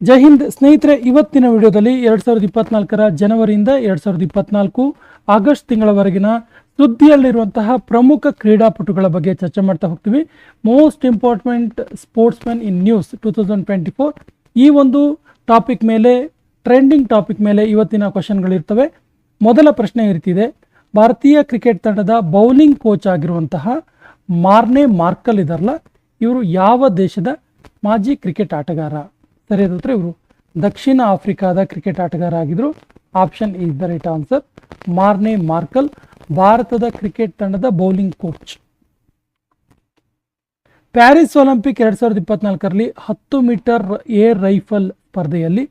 ಜೈ ಹಿಂದ್. ಸ್ನೇಹಿತರೆ, ಇವತ್ತಿನ ವಿಡಿಯೋದಲ್ಲಿ ಎರಡು ಸಾವಿರದ ಇಪ್ಪತ್ನಾಲ್ಕರ ಜನವರಿಯಿಂದ ಎರಡು ಸಾವಿರದ ಇಪ್ಪತ್ನಾಲ್ಕು ಆಗಸ್ಟ್ ತಿಂಗಳವರೆಗಿನ ಸುದ್ದಿಯಲ್ಲಿರುವಂತಹ ಪ್ರಮುಖ ಕ್ರೀಡಾಪಟುಗಳ ಬಗ್ಗೆ ಚರ್ಚೆ ಮಾಡ್ತಾ ಹೋಗ್ತೀವಿ. Most important sportsman in news two thousand twenty four. ಈ ಒಂದು ಟಾಪಿಕ್ ಮೇಲೆ, ಟ್ರೆಂಡಿಂಗ್ ಟಾಪಿಕ್ ಮೇಲೆ ಇವತ್ತಿನ ಕ್ವಶನ್ಗಳಿರ್ತವೆ ಮೊದಲ ಪ್ರಶ್ನೆ ಈ ರೀತಿ ಇದೆ. ಭಾರತೀಯ ಕ್ರಿಕೆಟ್ ತಂಡದ ಬೌಲಿಂಗ್ ಕೋಚ್ ಆಗಿರುವಂತಹ ಮಾರ್ನೆ ಮಾರ್ಕಲ್ ಇದಾರಲ್ಲ ಇವರು ಯಾವ ದೇಶದ ಮಾಜಿ ಕ್ರಿಕೆಟ್ ಆಟಗಾರ? ಸರಿಯಾದ ಉತ್ತರ ಇವರು. ದಕ್ಷಿಣ ಆಫ್ರಿಕಾದ ಕ್ರಿಕೆಟ್ ಆಟಗಾರ ಆಗಿದ್ರು option is the right answer, Morne Morkel, ಭಾರತದ ಕ್ರಿಕೆಟ್ ತಂಡದ ಬೌಲಿಂಗ್ ಕೋಚ್. ಪ್ಯಾರಿಸ್ ಒಲಿಂಪಿಕ್ ಎರಡ್ ಸಾವಿರದ ಇಪ್ಪತ್ನಾಲ್ಕರಲ್ಲಿ ಹತ್ತು ಮೀಟರ್ ಏರ್ ರೈಫಲ್ ಸ್ಪರ್ಧೆಯಲ್ಲಿ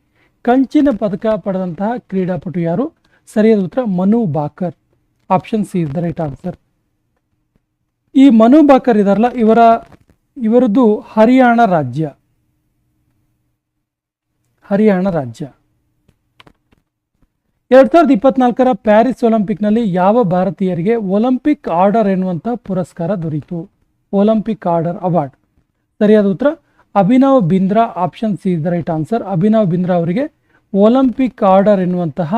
ಕಂಚಿನ ಪದಕ ಪಡೆದಂತಹ ಕ್ರೀಡಾಪಟು ಯಾರು? ಸರಿಯಾದ ಉತ್ತರ Manu Bhaker. Option C is the right answer. ಈ ಮನು ಬಾಕರ್ ಇದಾರಲ್ಲ, ಇವರ, ಇವರದ್ದು ಹರಿಯಾಣ ರಾಜ್ಯ. ಹರಿಯಾಣ ರಾಜ್ಯ. ಎರಡ್ ಸಾವಿರದ ಇಪ್ಪತ್ನಾಲ್ಕರ ಪ್ಯಾರಿಸ್ ಒಲಿಂಪಿಕ್ನಲ್ಲಿ ಯಾವ ಭಾರತೀಯರಿಗೆ ಒಲಿಂಪಿಕ್ ಆರ್ಡರ್ ಎನ್ನುವಂಥ ಪುರಸ್ಕಾರ ದೊರೆಯಿತು ಒಲಿಂಪಿಕ್ ಆರ್ಡರ್ ಅವಾರ್ಡ್. ಸರಿಯಾದ ಉತ್ತರ, Abhinav Bindra option C is the right answer. Abhinav Bindra ಅವರಿಗೆ ಒಲಿಂಪಿಕ್ ಆರ್ಡರ್ ಎನ್ನುವಂತಹ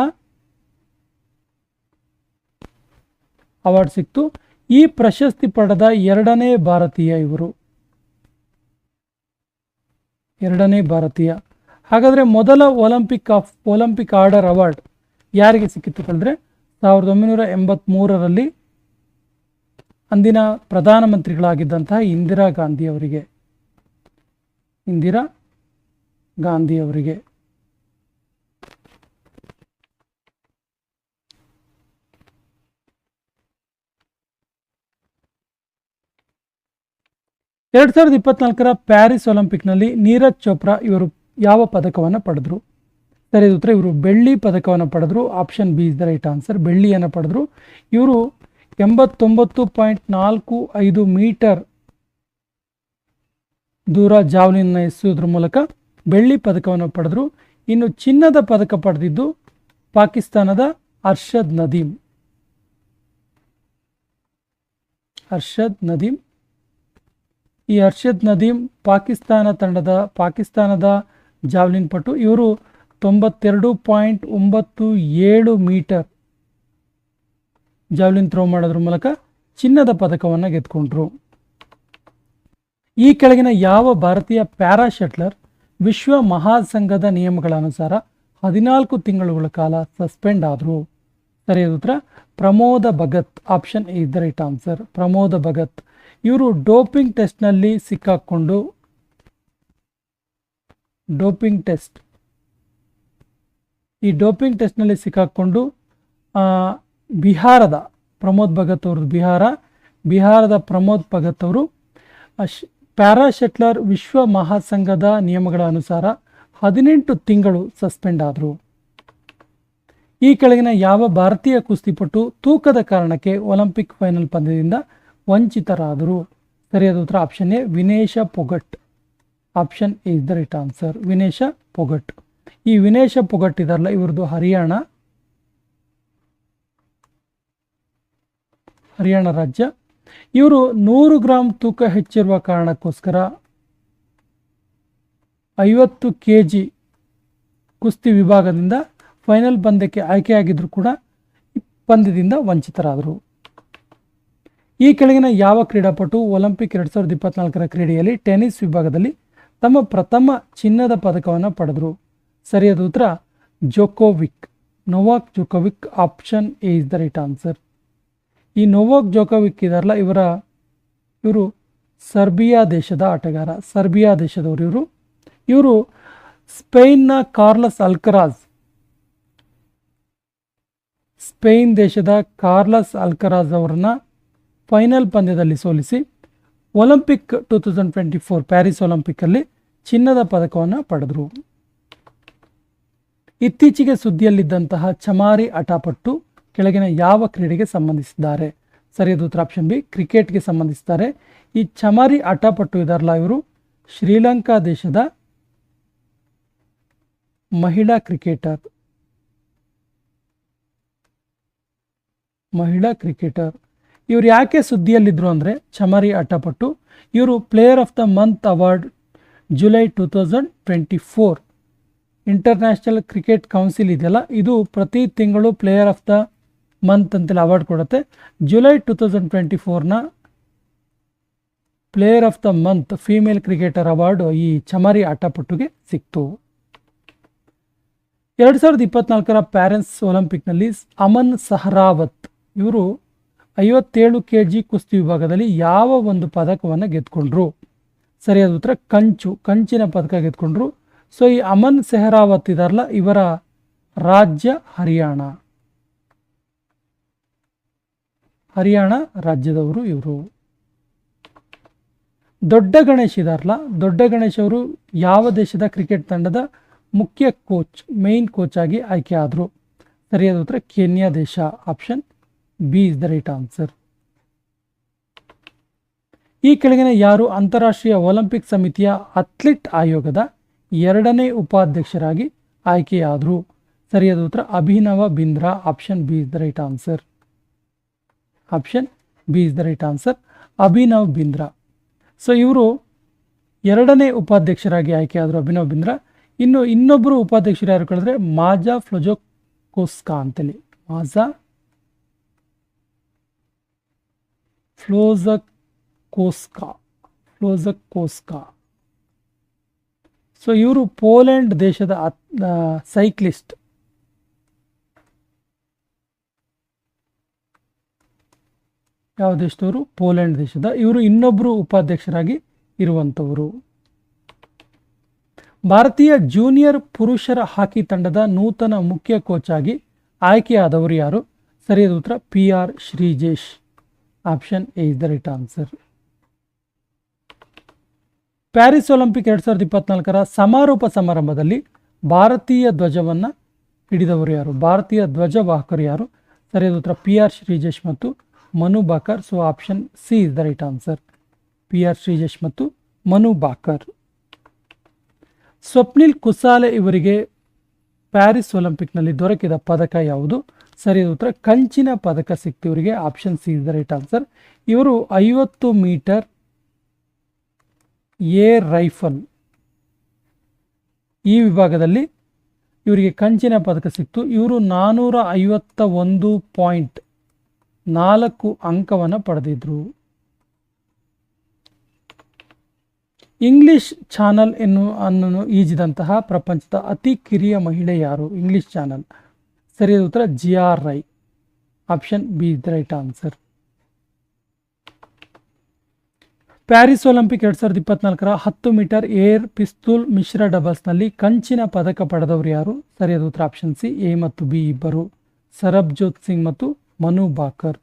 ಅವಾರ್ಡ್ ಸಿಕ್ತು. ಈ ಪ್ರಶಸ್ತಿ ಪಡೆದ ಎರಡನೇ ಭಾರತೀಯ ಇವರು. ಎರಡನೇ ಭಾರತೀಯ. ಹಾಗಾದರೆ ಮೊದಲ Olympic of, Olympic order award ಯಾರಿಗೆ ಸಿಕ್ಕಿತ್ತು ಕಳೆದ್ರೆ ಸಾವಿರದ ಒಂಬೈನೂರ ಎಂಬತ್ತ್ಮೂರರಲ್ಲಿ ಅಂದಿನ ಪ್ರಧಾನಮಂತ್ರಿಗಳಾಗಿದ್ದಂತಹ ಇಂದಿರಾ ಗಾಂಧಿ ಅವರಿಗೆ. ಇಂದಿರಾ ಗಾಂಧಿ ಅವರಿಗೆ. ಎರಡು ಸಾವಿರದ ಇಪ್ಪತ್ನಾಲ್ಕರ ಪ್ಯಾರಿಸ್ ಒಲಿಂಪಿಕ್ನಲ್ಲಿ ನೀರಜ್ ಚೋಪ್ರಾ ಇವರು ಯಾವ ಪದಕವನ್ನು ಪಡೆದರು? ಸರಿಯಾದ ಉತ್ತರ, ಇವರು ಬೆಳ್ಳಿ ಪದಕವನ್ನು ಪಡೆದರು. Option B is the right answer ಬೆಳ್ಳಿಯನ್ನು ಪಡೆದರು. ಇವರು ಎಂಬತ್ತೊಂಬತ್ತು ಪಾಯಿಂಟ್ ನಾಲ್ಕು ಐದು ಮೀಟರ್ ದೂರ ಜಾವ್ಲಿನ ಎಸೆಯುವುದರ ಮೂಲಕ ಬೆಳ್ಳಿ ಪದಕವನ್ನು ಪಡೆದರು. ಇನ್ನು ಚಿನ್ನದ ಪದಕ ಪಡೆದಿದ್ದು ಪಾಕಿಸ್ತಾನದ ಅರ್ಷದ್ ನದೀಮ್. ಅರ್ಷದ್ ನದೀಮ್. ಈ ಅರ್ಷದ್ ನದೀಮ್ ಪಾಕಿಸ್ತಾನ ತಂಡದ, ಪಾಕಿಸ್ತಾನದ ಜಾವ್ಲಿನ್ ಪಟು, ಇವರು ತೊಂಬತ್ತೆರಡು ಪಾಯಿಂಟ್ ಒಂಬತ್ತು ಏಳು ಮೀಟರ್ ಜಾವ್ಲಿನ್ ಥ್ರೋ ಮಾಡೋದ್ರ ಮೂಲಕ ಚಿನ್ನದ ಪದಕವನ್ನು ಗೆದ್ಕೊಂಡ್ರು. ಈ ಕೆಳಗಿನ ಯಾವ ಭಾರತೀಯ ಪ್ಯಾರಾ ಶಟ್ಲರ್ ವಿಶ್ವ ಮಹಾಸಂಘದ ನಿಯಮಗಳ ಅನುಸಾರ ಹದಿನಾಲ್ಕು ತಿಂಗಳುಗಳ ಕಾಲ ಸಸ್ಪೆಂಡ್ ಆದರು? ಸರಿಯಾದ ಉತ್ತರ, Pramod Bhagat, option is right answer. Pramod Bhagat, ಇವರು ಡೋಪಿಂಗ್ ಟೆಸ್ಟ್ನಲ್ಲಿ ಸಿಕ್ಕಾಕ್ಕೊಂಡು ಡೋಪಿಂಗ್ ಟೆಸ್ಟ್. ಈ ಡೋಪಿಂಗ್ ಟೆಸ್ಟ್ನಲ್ಲಿ ಸಿಕ್ಕಾಕ್ಕೊಂಡು ಬಿಹಾರದ ಪ್ರಮೋದ್ ಭಗತ್ ಅವ್ರದ್ದು ಬಿಹಾರ, ಬಿಹಾರದ ಪ್ರಮೋದ್ ಭಗತ್ ಅವರು ಪ್ಯಾರಾ ಶಟ್ಲರ್ ವಿಶ್ವ ಮಹಾಸಂಘದ ನಿಯಮಗಳ ಅನುಸಾರ ಹದಿನೆಂಟು ತಿಂಗಳು ಸಸ್ಪೆಂಡ್ ಆದರು. ಈ ಕೆಳಗಿನ ಯಾವ ಭಾರತೀಯ ಕುಸ್ತಿಪಟು ತೂಕದ ಕಾರಣಕ್ಕೆ ಒಲಿಂಪಿಕ್ ಫೈನಲ್ ಪಂದ್ಯದಿಂದ ವಂಚಿತರಾದರು? ಸರಿಯಾದ ಉತ್ತರ option A Vinesh Phogat. Option is the right answer Vinesh Phogat ಈ ವಿನೇಶ ಪೊಗಟ್ ಇದಾರಲ್ಲ ಇವ್ರದ್ದು ಹರಿಯಾಣ. ಹರಿಯಾಣ ರಾಜ್ಯ. ಇವರು ನೂರು ಗ್ರಾಂ ತೂಕ ಹೆಚ್ಚಿರುವ ಕಾರಣಕ್ಕೋಸ್ಕರ ಐವತ್ತು ಕೆ ಜಿ ಕುಸ್ತಿ ವಿಭಾಗದಿಂದ ಫೈನಲ್ ಪಂದ್ಯಕ್ಕೆ ಆಯ್ಕೆಯಾಗಿದ್ದರೂ ಕೂಡ ಪಂದ್ಯದಿಂದ ವಂಚಿತರಾದರು. ಈ ಕೆಳಗಿನ ಯಾವ ಕ್ರೀಡಾಪಟು ಒಲಿಂಪಿಕ್ ಎರಡು ಸಾವಿರದ ಇಪ್ಪತ್ನಾಲ್ಕರ ಕ್ರೀಡೆಯಲ್ಲಿ ಟೆನಿಸ್ ವಿಭಾಗದಲ್ಲಿ ತಮ್ಮ ಪ್ರಥಮ ಚಿನ್ನದ ಪದಕವನ್ನು ಪಡೆದರು. ಸರಿಯಾದ ಉತ್ತರ. Djokovic. Novak Djokovic option A is the right answer. ಈ ನೋವಾಕ್ ಜೋಕೋವಿಕ್ ಇದಾರಲ್ಲ, ಇವರ, ಇವರು ಸರ್ಬಿಯಾ ದೇಶದ ಆಟಗಾರ. ಸರ್ಬಿಯಾ ದೇಶದವರು ಇವರು. ಇವರು ಸ್ಪೇನ್ನ ಕಾರ್ಲಸ್ ಅಲ್ಕರಾಜ್ ಸ್ಪೇನ್ ದೇಶದ ಕಾರ್ಲಸ್ ಅಲ್ಕರಾಜ್ ಅವರನ್ನ ಫೈನಲ್ ಪಂದ್ಯದಲ್ಲಿ ಸೋಲಿಸಿ, Olympic two thousand twenty four Paris ಒಲಿಂಪಿಕ್ಕಲ್ಲಿ ಚಿನ್ನದ ಪದಕವನ್ನು ಪಡೆದರು. ಇತ್ತೀಚೆಗೆ ಸುದ್ದಿಯಲ್ಲಿದ್ದಂತಹ ಚಮಾರಿ ಅಟಾಪಟ್ಟು ಕೆಳಗಿನ ಯಾವ ಕ್ರೀಡೆಗೆ ಸಂಬಂಧಿಸಿದ್ದಾರೆ? ಸರಿಯಾದ ಉತ್ತರ ಆಪ್ಷನ್ ಬಿ ಕ್ರಿಕೆಟ್ಗೆ ಸಂಬಂಧಿಸಿದ್ದಾರೆ. ಈ ಚಮಾರಿ ಅಟಾಪಟ್ಟು ಇದಾರಲ್ಲ ಇವರು, ಶ್ರೀಲಂಕಾ ದೇಶದ ಮಹಿಳಾ ಕ್ರಿಕೆಟರ್. ಮಹಿಳಾ ಕ್ರಿಕೆಟರ್. ಇವರು ಯಾಕೆ ಸುದ್ದಿಯಲ್ಲಿದ್ದರು ಅಂದರೆ, ಚಮರಿ ಆಟಪಟ್ಟು ಇವರು player of the month award July two thousand twenty four. International cricket council ಇದೆಯಲ್ಲ? ಇದು ಪ್ರತಿ ತಿಂಗಳು ಪ್ಲೇಯರ್ ಆಫ್ ದ ಮಂತ್ ಅಂತೇಳಿ ಅವಾರ್ಡ್ ಕೊಡುತ್ತೆ. July two thousand twenty ಫೋರ್ನ player of the month female cricketer award ಈ ಚಮರಿ ಆಟಪಟ್ಟುಗೆ ಸಿಕ್ತು. ಎರಡು ಸಾವಿರದ ಇಪ್ಪತ್ನಾಲ್ಕರ ಪ್ಯಾರೆನ್ಸ್ ಒಲಿಂಪಿಕ್ನಲ್ಲಿ ಅಮನ್ ಸಹರಾವತ್. ಇವರು ಐವತ್ತೇಳು ಕೆ ಜಿ ಕುಸ್ತಿ ವಿಭಾಗದಲ್ಲಿ ಯಾವ ಒಂದು ಪದಕವನ್ನು ಗೆದ್ಕೊಂಡ್ರು? ಸರಿಯಾದ ಉತ್ತರ ಕಂಚು, ಕಂಚಿನ ಪದಕ ಗೆದ್ಕೊಂಡ್ರು ಸೊ ಈ ಅಮನ್ ಸೆಹರಾವತ್ ಇದಾರಲ್ಲ ಇವರ ರಾಜ್ಯ ಹರಿಯಾಣ. ಹರಿಯಾಣ ರಾಜ್ಯದವರು ಇವರು. ದೊಡ್ಡ ಗಣೇಶ್ ಇದಾರಲ್ಲ ದೊಡ್ಡ ಗಣೇಶ್ ಅವರು ಯಾವ ದೇಶದ ಕ್ರಿಕೆಟ್ ತಂಡದ ಮುಖ್ಯ ಕೋಚ್ ಮೇನ್ ಕೋಚ್ ಆಗಿ ಆಯ್ಕೆ ಆದರು. ಸರಿಯಾದ ಉತ್ತರ, ಕೆನ್ಯಾ ದೇಶ. Option B is the right answer ಈ ಕೆಳಗಿನ ಯಾರು ಅಂತಾರಾಷ್ಟ್ರೀಯ ಒಲಿಂಪಿಕ್ ಸಮಿತಿಯ ಅಥ್ಲೀಟ್ ಆಯೋಗದ ಎರಡನೇ ಉಪಾಧ್ಯಕ್ಷರಾಗಿ ಆಯ್ಕೆಯಾದರು? ಸರಿಯಾದ ಉತ್ತರ, Abhinav Bindra, option B is the right answer. Option B is the right answer, Abhinav Bindra. So ಇವರು ಎರಡನೇ ಉಪಾಧ್ಯಕ್ಷರಾಗಿ ಆಯ್ಕೆಯಾದರು ಅಭಿನವ್ ಬಿಂದ್ರಾ. ಇನ್ನು ಇನ್ನೊಬ್ಬರು ಉಪಾಧ್ಯಕ್ಷರು ಯಾರು ಕೇಳಿದ್ರೆ, ಮಾಜಾ ಫ್ಲೊಜೋಕೋಸ್ಕಾ ಅಂತೇಳಿ. ಮಾಜಾ ಫ್ಲೋಜಕೋಸ್ಕಾ ಫ್ಲೋಜಕೋಸ್ಕಾ ಸೊ ಇವರು ಪೋಲೆಂಡ್ ದೇಶದ ಸೈಕ್ಲಿಸ್ಟ್ ಯಾವ ದೇಶದವರು? ಪೋಲೆಂಡ್ ದೇಶದ. ಇವರು ಇನ್ನೊಬ್ಬರು ಉಪಾಧ್ಯಕ್ಷರಾಗಿ ಇರುವಂಥವರು. ಭಾರತೀಯ ಜೂನಿಯರ್ ಪುರುಷರ ಹಾಕಿ ತಂಡದ ನೂತನ ಮುಖ್ಯ ಕೋಚ್ ಆಗಿ ಆಯ್ಕೆಯಾದವರು ಯಾರು? ಸರಿಯಾದ ಉತ್ತರ P R Sreejesh. Option A is the right answer Paris Olympic ಎರಡು ಸಾವಿರದ ಇಪ್ಪತ್ನಾಲ್ಕರ ಸಮಾರೋಪ ಸಮಾರಂಭದಲ್ಲಿ ಭಾರತೀಯ ಧ್ವಜವನ್ನು ಹಿಡಿದವರು ಯಾರು? ಭಾರತೀಯ ಧ್ವಜವಾಹಕರು ಯಾರು? ಸರಿಯಾದ ಉತ್ತರ. ಪಿ ಆರ್ ಶ್ರೀಜೇಶ್ ಮತ್ತು Manu Bhaker. So option C is the right answer P R Sreejesh ಮತ್ತು ಮನು ಬಾಕರ್. ಸ್ವಪ್ನಿಲ್ ಕುಸಾಲೆ ಇವರಿಗೆ ಪ್ಯಾರಿಸ್ ಒಲಿಂಪಿಕ್ನಲ್ಲಿ ದೊರಕಿದ ಪದಕ ಯಾವುದು? ಸರಿಯಾದ ಉತ್ತರ. ಕಂಚಿನ ಪದಕ ಸಿಕ್ತಿವರಿಗೆ option C is the right answer ಇವರು ಐವತ್ತು ಮೀಟರ್ ಏರ್ ರೈಫಲ್. ಈ ವಿಭಾಗದಲ್ಲಿ ಇವರಿಗೆ ಕಂಚಿನ ಪದಕ ಸಿಕ್ತು. ಇವರು ನಾನ್ನೂರ ಐವತ್ತ ಒಂದು ಪಾಯಿಂಟ್ ನಾಲ್ಕು ಅಂಕವನ್ನು ಪಡೆದಿದ್ರು. ಇಂಗ್ಲಿಷ್ ಚಾನಲ್ ಎನ್ನು ಅನ್ನು ಈಜಿದಂತಹ ಪ್ರಪಂಚದ ಅತಿ ಕಿರಿಯ ಮಹಿಳೆ ಯಾರು? English channel. ಸರಿಯಾದ ಉತ್ತರ, G R I option B right answer. Paris Olympic ಎರಡು ಸಾವಿರದ ಇಪ್ಪತ್ನಾಲ್ಕರ ಹತ್ತು ಮೀಟರ್ ಏರ್ ಪಿಸ್ತೂಲ್ ಮಿಶ್ರ ಡಬಲ್ಸ್ನಲ್ಲಿ ಕಂಚಿನ ಪದಕ ಪಡೆದವರು ಯಾರು? ಸರಿಯಾದ ಉತ್ತರ ಆಪ್ಷನ್ ಸಿ, ಎ ಮತ್ತು ಬಿ ಇಬ್ಬರು. ಸರಬ್ಜೋತ್ ಸಿಂಗ್ ಮತ್ತು ಮನು ಬಾಕರ್.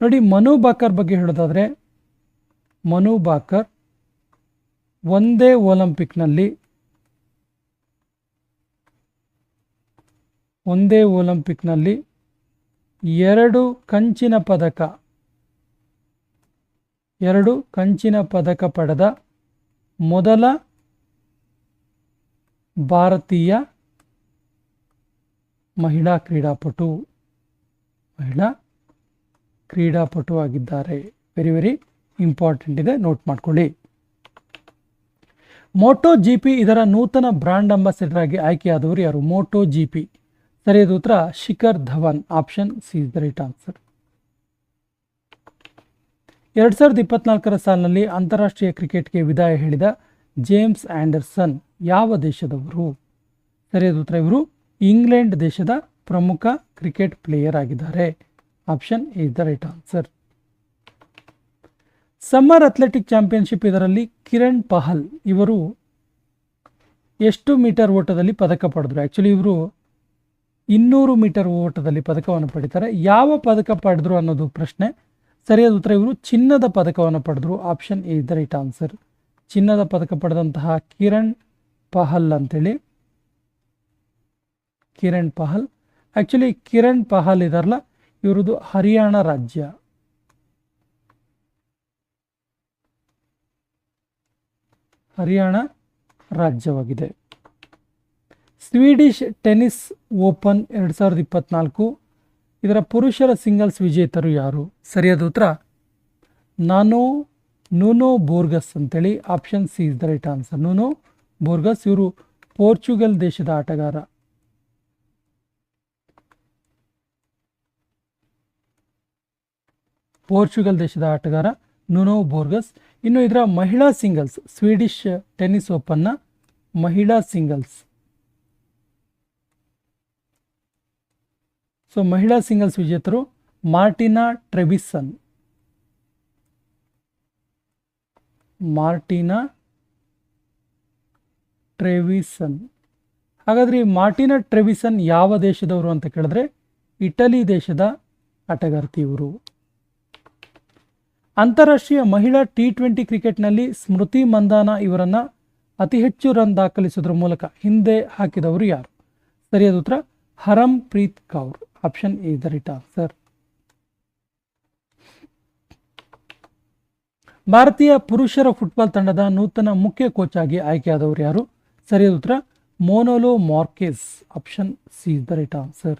ನೋಡಿ, ಮನು ಬಾಕರ್ ಬಗ್ಗೆ ಹೇಳೋದಾದರೆ, ಮನು ಬಾಕರ್ ಒಂದೇ ಒಲಿಂಪಿಕ್ನಲ್ಲಿ ಒಂದೇ ಒಲಿಂಪಿಕ್ನಲ್ಲಿ ಎರಡು ಕಂಚಿನ ಪದಕ ಎರಡು ಕಂಚಿನ ಪದಕ ಪಡೆದ ಮೊದಲ ಭಾರತೀಯ ಮಹಿಳಾ ಕ್ರೀಡಾಪಟು ಮಹಿಳಾ ಕ್ರೀಡಾಪಟು ಆಗಿದ್ದಾರೆ. ವೆರಿ ವೆರಿ ಇಂಪಾರ್ಟೆಂಟ್ ಇದೆ. ನೋಟ್ ಮಾಡ್ಕೊಳ್ಳಿ. ಮೋಟೋ ಜಿ ಪಿ ಇದರ ನೂತನ ಬ್ರಾಂಡ್ ಅಂಬಾಸಿಡರ್ ಆಗಿ ಆಯ್ಕೆಯಾದವರು ಯಾರು? ಮೋಟೋ ಜಿ ಪಿ ಸರಿಯಾದ ಉತ್ತರ Shikhar Dhawan. Option C is the right answer ಎರಡು ಸಾವಿರದ ಇಪ್ಪತ್ನಾಲ್ಕರ ಸಾಲಿನಲ್ಲಿ ಅಂತಾರಾಷ್ಟ್ರೀಯ ಕ್ರಿಕೆಟ್ಗೆ ವಿದಾಯ ಹೇಳಿದ ಜೇಮ್ಸ್ ಆ್ಯಂಡರ್ಸನ್ ಯಾವ ದೇಶದವರು? ಸರಿಯಾದ ಉತ್ತರ ಇವರು ಇಂಗ್ಲೆಂಡ್ ದೇಶದ ಪ್ರಮುಖ ಕ್ರಿಕೆಟ್ ಪ್ಲೇಯರ್ ಆಗಿದ್ದಾರೆ. Option is the right answer. Summer athletic championship ಇದರಲ್ಲಿ ಕಿರಣ್ ಪಹಲ್ ಇವರು ಎಷ್ಟು ಮೀಟರ್ ಓಟದಲ್ಲಿ ಪದಕ ಪಡೆದರು? ಆ್ಯಕ್ಚುಲಿ ಇವರು ಇನ್ನೂರು ಮೀಟರ್ ಓಟದಲ್ಲಿ ಪದಕವನ್ನು ಪಡಿತಾರೆ. ಯಾವ ಪದಕ ಪಡೆದ್ರು ಅನ್ನೋದು ಪ್ರಶ್ನೆ. ಸರಿಯಾದ ಉತ್ತರ ಇವರು ಚಿನ್ನದ ಪದಕವನ್ನು ಪಡೆದರು. Option A, the right answer. ಚಿನ್ನದ ಪದಕ ಪಡೆದಂತಹ ಕಿರಣ್ ಪಹಲ್ ಅಂತೇಳಿ. ಕಿರಣ್ ಪಹಲ್. ಆ್ಯಕ್ಚುಲಿ ಕಿರಣ್ ಪಹಲ್ ಇದಾರಲ್ಲ ಇವರದು ಹರಿಯಾಣ ರಾಜ್ಯ. ಹರಿಯಾಣ ರಾಜ್ಯವಾಗಿದೆ. ಸ್ವೀಡಿಷ್ ಟೆನಿಸ್ ಓಪನ್ ಎರಡು ಸಾವಿರದ ಇಪ್ಪತ್ನಾಲ್ಕು ಇದರ ಪುರುಷರ ಸಿಂಗಲ್ಸ್ ವಿಜೇತರು ಯಾರು? ಸರಿಯಾದ ಉತ್ತರ, ನಾನು ನೂನೋ ಬೋರ್ಗಸ್ ಅಂತೇಳಿ option C is the right answer Nuno Borges, ಇವರು ಪೋರ್ಚುಗಲ್ ದೇಶದ ಆಟಗಾರ. ಪೋರ್ಚುಗಲ್ ದೇಶದ ಆಟಗಾರ ನುನೋ ಬೋರ್ಗಸ್. ಇನ್ನು ಇದರ ಮಹಿಳಾ ಸಿಂಗಲ್ಸ್ ಸ್ವೀಡಿಷ್ ಟೆನ್ನಿಸ್ ಓಪನ್ನ ಮಹಿಳಾ ಸಿಂಗಲ್ಸ್ ಸೊ ಮಹಿಳಾ ಸಿಂಗಲ್ಸ್ ವಿಜೇತರು ಮಾರ್ಟಿನಾ ಟ್ರೆವಿಸನ್ ಮಾರ್ಟಿನಾ ಟ್ರೆವಿಸನ್ ಹಾಗಾದ್ರೆ ಈ ಮಾರ್ಟಿನಾ ಟ್ರೆವಿಸನ್ ಯಾವ ದೇಶದವರು ಅಂತ ಕೇಳಿದ್ರೆ ಇಟಲಿ ದೇಶದ ಆಟಗಾರ್ತಿ ಇವರು ಅಂತಾರಾಷ್ಟ್ರೀಯ ಮಹಿಳಾ ಟಿ ಟ್ವೆಂಟಿ ಕ್ರಿಕೆಟ್ನಲ್ಲಿ ಸ್ಮೃತಿ ಮಂದಾನ ಇವರನ್ನು ಅತಿ ಹೆಚ್ಚು ರನ್ ದಾಖಲಿಸೋದ್ರ ಮೂಲಕ ಹಿಂದೆ ಹಾಕಿದವರು ಯಾರು? ಸರಿಯಾದ ಉತ್ತರ Harmanpreet Kaur. Option is the right answer. ಭಾರತೀಯ ಪುರುಷರ ಫುಟ್ಬಾಲ್ ತಂಡದ ನೂತನ ಮುಖ್ಯ ಕೋಚ್ ಆಗಿ ಆಯ್ಕೆಯಾದವರು ಯಾರು? ಸರಿಯಾದ ಉತ್ತರ. Manolo Marquez option C the right answer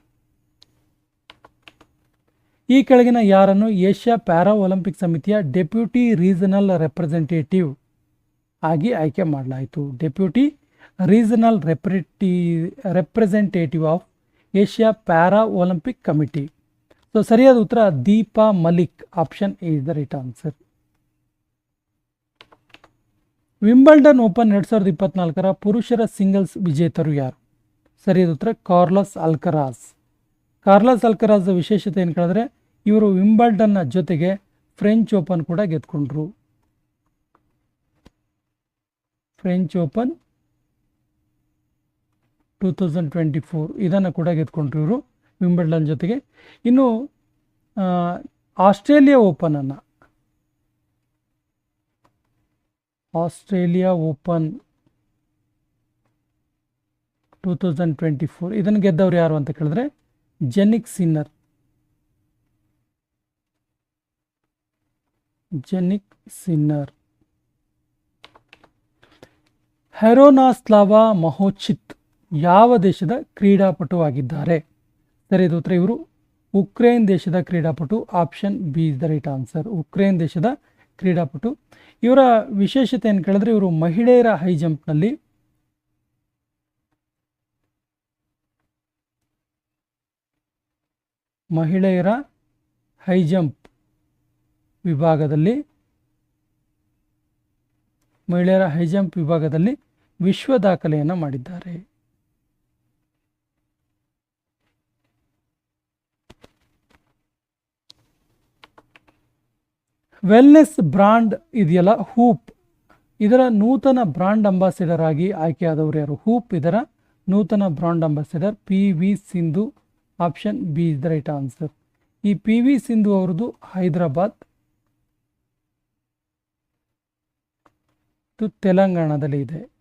ಈ ಕೆಳಗಿನ ಯಾರನ್ನು ಏಷ್ಯಾ ಪ್ಯಾರಾ ಒಲಿಂಪಿಕ್ ಸಮಿತಿಯ ಡೆಪ್ಯೂಟಿ ರೀಜನಲ್ ರೆಪ್ರೆಸೆಂಟೇಟಿವ್ ಆಗಿ ಆಯ್ಕೆ ಮಾಡಲಾಯಿತು. Deputy regional repre, representative of Asia para Olympic committee. So ಸರಿಯಾದ ಉತ್ತರ Deepa Malik option is the right answer Wimbledon open ಎರಡು ಸಾವಿರದ ಇಪ್ಪತ್ನಾಲ್ಕರ ಪುರುಷರ ಸಿಂಗಲ್ಸ್ ವಿಜೇತರು ಯಾರು? ಸರಿಯಾದ ಉತ್ತರ ಕಾರ್ಲಸ್ ಅಲ್ಕರಾಸ್. ಕಾರ್ಲಸ್ ಅಲ್ಕರಾಸ್ ವಿಶೇಷತೆ ಏನು ಕೇಳಿದ್ರೆ, ಇವರು ವಿಂಬಲ್ಡನ್ನ ಜೊತೆಗೆ ಫ್ರೆಂಚ್ ಓಪನ್ ಕೂಡ ಗೆದ್ಕೊಂಡ್ರು. French open two thousand twenty four ಇದನ್ನು ಕೂಡ ಗೆದ್ಕೊಂಡ್ರು ಇವರು ವಿಂಬಲ್ಡನ್ ಜೊತೆಗೆ. ಇನ್ನು Australia ಓಪನನ್ನು Australia open two thousand twenty four ಇದನ್ನು ಗೆದ್ದವ್ರು ಯಾರು ಅಂತ ಕೇಳಿದ್ರೆ ಜೆನಿಕ್ ಸಿನ್ನರ್ ಜೆನಿಕ್ ಸಿನ್ನರ್ ಹೆರೋನಾಸ್ಲಾವಾ ಮಹೋಚಿತ್ ಯಾವ ದೇಶದ ಕ್ರೀಡಾಪಟು ಆಗಿದ್ದಾರೆ? ಸರಿಯಾದ ಉತ್ತರ. ಇವರು ಉಕ್ರೇನ್ ದೇಶದ ಕ್ರೀಡಾಪಟು, option B is the right answer. Ukraine ದೇಶದ ಕ್ರೀಡಾಪಟು. ಇವರ ವಿಶೇಷತೆ ಏನು ಕೇಳಿದ್ರೆ ಇವರು ಮಹಿಳೆಯರ ಹೈ ಜಂಪ್ನಲ್ಲಿ ಮಹಿಳೆಯರ ಹೈ ಜಂಪ್ ವಿಭಾಗದಲ್ಲಿ ಮಹಿಳೆಯರ ಹೈ ಜಂಪ್ ವಿಭಾಗದಲ್ಲಿ ವಿಶ್ವ ದಾಖಲೆಯನ್ನು ಮಾಡಿದ್ದಾರೆ. ವೆಲ್ನೆಸ್ ಬ್ರಾಂಡ್ ಇದೆಯಲ್ಲ? ಹೂಪ್. ಇದರ ನೂತನ ಬ್ರಾಂಡ್ ಅಂಬಾಸಿಡರ್ ಆಗಿ ಆಯ್ಕೆಯಾದವರು ಯಾರು? ಹೂಪ್ ಇದರ ನೂತನ brand ambassador P V Sindhu. Option B is the right answer. ಈ ಪಿ ವಿ ಸಿಂಧು ಅವರದು ಹೈದರಾಬಾದ್ ಇದು ತೆಲಂಗಾಣದಲ್ಲಿ ಇದೆ.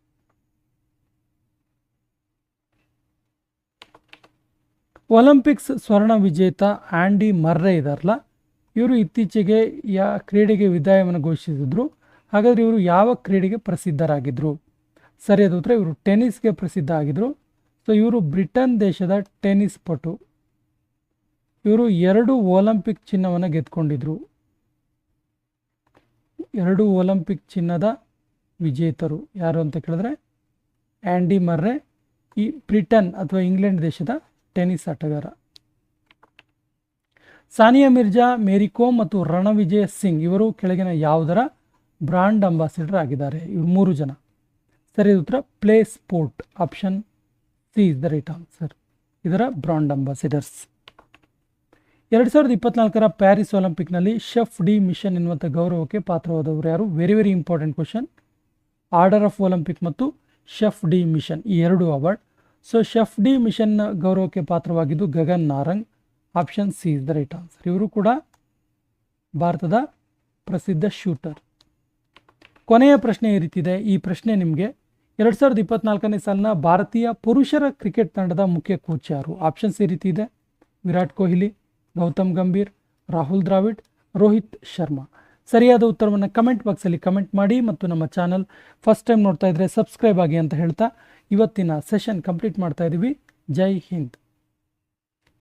ಒಲಿಂಪಿಕ್ಸ್ ಸ್ವರ್ಣ ವಿಜೇತ ಆಂಡಿ ಮರ್ರೆ ಇದಾರಲ್ಲ? ಇವರು ಇತ್ತೀಚೆಗೆ ಯಾ ಕ್ರೀಡೆಗೆ ವಿದಾಯವನ್ನು ಘೋಷಿಸಿದ್ರು. ಹಾಗಾದರೆ ಇವರು ಯಾವ ಕ್ರೀಡೆಗೆ ಪ್ರಸಿದ್ಧರಾಗಿದ್ದರು ಸರಿಯಾದ ಉತ್ತರ. ಇವರು ಟೆನ್ನಿಸ್ಗೆ ಪ್ರಸಿದ್ಧ ಆಗಿದ್ದರು ಸೊ ಇವರು ಬ್ರಿಟನ್ ದೇಶದ ಟೆನ್ನಿಸ್ ಪಟು. ಇವರು ಎರಡು ಒಲಿಂಪಿಕ್ ಚಿನ್ನವನ್ನು ಗೆದ್ಕೊಂಡಿದ್ರು. ಎರಡು ಒಲಿಂಪಿಕ್ ಚಿನ್ನದ ವಿಜೇತರು ಯಾರು ಅಂತ ಕೇಳಿದ್ರೆ ಆ್ಯಂಡಿ ಮರ್ರೆ, ಈ ಬ್ರಿಟನ್ ಅಥವಾ ಇಂಗ್ಲೆಂಡ್ ದೇಶದ ಟೆನ್ನಿಸ್ ಆಟಗಾರ. ಸಾನಿಯಾ ಮಿರ್ಜಾ, ಮೇರಿ ಕೋಮ್ ಮತ್ತು ರಣವಿಜಯ್ ಸಿಂಗ್ ಇವರು ಕೆಳಗಿನ ಯಾವುದರ ಬ್ರಾಂಡ್ ಅಂಬಾಸಿಡರ್ ಆಗಿದ್ದಾರೆ. ಇವರು ಮೂರು ಜನ. ಸರಿ ಉತ್ತರ play sport option C is the right answer. ಇದರ ಬ್ರಾಂಡ್ ಅಂಬಾಸಿಡರ್ಸ್. ಎರಡು ಸಾವಿರದ ಇಪ್ಪತ್ನಾಲ್ಕರ ಪ್ಯಾರಿಸ್ ಒಲಿಂಪಿಕ್ನಲ್ಲಿ ಶೆಫ್ ಡಿ ಮಿಷನ್ ಎನ್ನುವಂಥ ಗೌರವಕ್ಕೆ ಪಾತ್ರವಾದವರು ಯಾರು? Very very important question order of Olympic ಮತ್ತು ಶೆಫ್ ಡಿ ಮಿಷನ್. ಈ ಎರಡು ಅವಾರ್ಡ್ ಸೊ ಶೆಫ್ ಡಿ ಮಿಷನ್ನ ಗೌರವಕ್ಕೆ ಪಾತ್ರವಾಗಿದ್ದು Gagan Narang. Option C is the right answer ಇವರು ಕೂಡ ಭಾರತದ ಪ್ರಸಿದ್ಧ ಶೂಟರ್ ಕೊನೆಯ ಪ್ರಶ್ನೆ ಈ ರೀತಿದೆ ಈ ಪ್ರಶ್ನೆ ನಿಮಗೆ ಎರಡು ಸಾವಿರದ ಇಪ್ಪತ್ನಾಲ್ಕನೇ ಸಾಲಿನ ಭಾರತೀಯ ಪುರುಷರ ಕ್ರಿಕೆಟ್ ತಂಡದ ಮುಖ್ಯ ಕೋಚ್ ಯಾರು? ಆಪ್ಷನ್ಸ್ ಈ ರೀತಿ ಇದೆ ವಿರಾಟ್ ಕೊಹ್ಲಿ, ಗೌತಮ್ ಗಂಭೀರ್, ರಾಹುಲ್ ದ್ರಾವಿಡ್, ರೋಹಿತ್ ಶರ್ಮಾ. ಸರಿಯಾದ ಉತ್ತರವನ್ನು ಕಮೆಂಟ್ ಬಾಕ್ಸಲ್ಲಿ ಕಮೆಂಟ್ ಮಾಡಿ ಮತ್ತು ನಮ್ಮ ಚಾನಲ್ ಫಸ್ಟ್ ಟೈಮ್ ನೋಡ್ತಾ ಇದ್ದರೆ ಸಬ್ಸ್ಕ್ರೈಬ್ ಆಗಿ ಅಂತ ಹೇಳ್ತಾ ಇವತ್ತಿನ ಸೆಷನ್ ಕಂಪ್ಲೀಟ್ ಮಾಡ್ತಾ ಇದ್ದೀವಿ ಜೈ ಹಿಂದ್.